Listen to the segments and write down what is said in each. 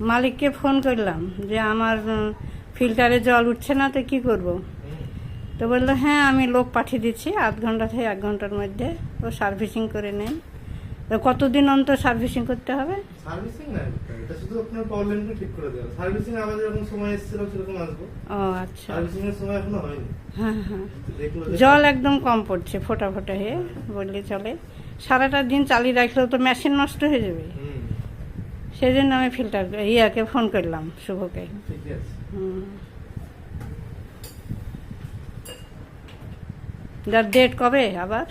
মালিককে ফোন করলাম যে আমার ফিল্টারে জল উঠছে না তো কি করব? তো বলল হ্যাঁ আমি লোক পাঠিয়ে দিচ্ছি আধ ঘণ্টা থেকে এক ঘণ্টার মধ্যে। ও সার্ভিসিং করে নেন। তো কতদিন অন্তর সার্ভিসিং করতে হবে? সার্ভিসিং না এটা শুধু আপনার প্রবলেমটা ঠিক করে দেওয়া। সার্ভিসিং আমাদের যখন সময় এসেছিল সেরকম আসব। ও আচ্ছা। সার্ভিসিং এর সময় এখনও হয়নি। হ্যাঁ হ্যাঁ। জল একদম কম পড়ছে ফোটা ফোটা হয়ে। বললে চলে। সারাটা দিন চালিয়ে রাখলেও তো মেশিন নষ্ট হয়ে যাবে। হুম, সেই জন্য আমি ফিল্টার ইয়াকে ফোন করলাম শুভকে। যার ডেট কবে আবার?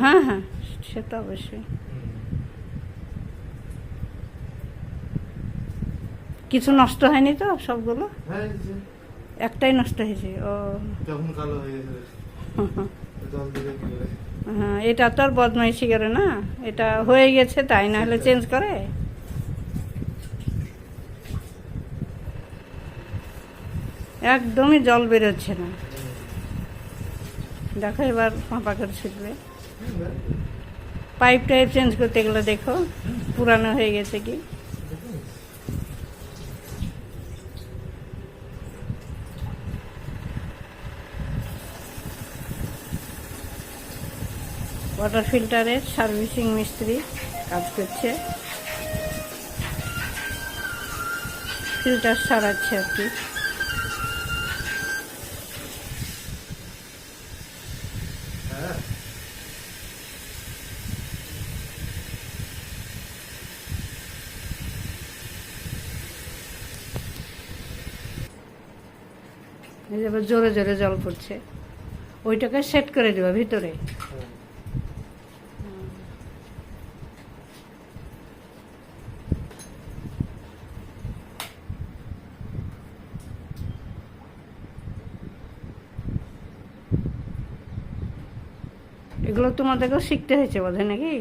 হ্যাঁ হ্যাঁ সে তো অবশ্যই। কিছু নষ্ট হয়নি তো সবগুলো? হ্যাঁ একটাই নষ্ট হয়েছে ও। যখন কালো হয়ে গেছে। হ্যাঁ এটা তো আর বদমাইশি করে না। এটা হয়ে গেছে তাই না হলে চেঞ্জ করে? একদমই জল বেরোচ্ছে না। দেখো এবার পাঁপা করে হুম, পাইপ টাইপ চেঞ্জ করতে গেলে দেখো পুরানো হয়ে গেছে কি? ওয়াটার ফিল্টারের সার্ভিসিং মিস্ত্রি কাজ করছে। ফিল্টার সারাচ্ছে আর কি। হ্যাঁ জোরে জোরে জল পড়ছে। ওইটাকে সেট করে দেবো ভিতরে। এগুলো তোমাদেরকেও শিখতে হয়েছে বোধ হয় নাকি?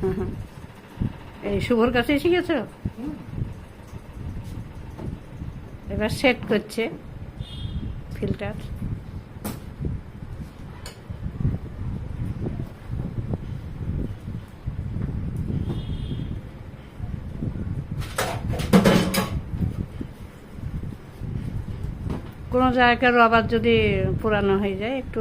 হুম। এই শুভর কাছেই শিখেছ? এবার সেট করছে ফিল্টার কোনো জায়গার রবার যদি পুরানো হয়ে যায়, একটু